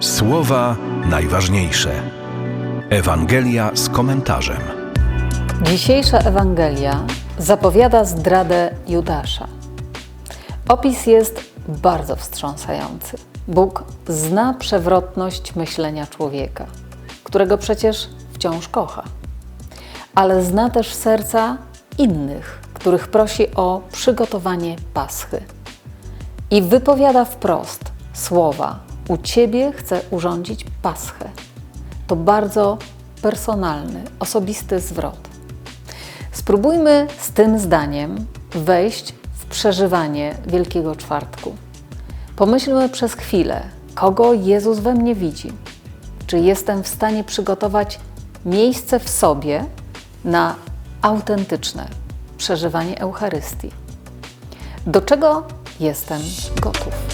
Słowa najważniejsze. Ewangelia z komentarzem. Dzisiejsza Ewangelia zapowiada zdradę Judasza. Opis jest bardzo wstrząsający. Bóg zna przewrotność myślenia człowieka, którego przecież wciąż kocha, ale zna też serca innych, których prosi o przygotowanie paschy. I wypowiada wprost słowa: U ciebie chcę urządzić paschę. To bardzo personalny, osobisty zwrot. Spróbujmy z tym zdaniem wejść w przeżywanie Wielkiego Czwartku. Pomyślmy przez chwilę, kogo Jezus we mnie widzi. Czy jestem w stanie przygotować miejsce w sobie na autentyczne przeżywanie Eucharystii? Do czego jestem gotów?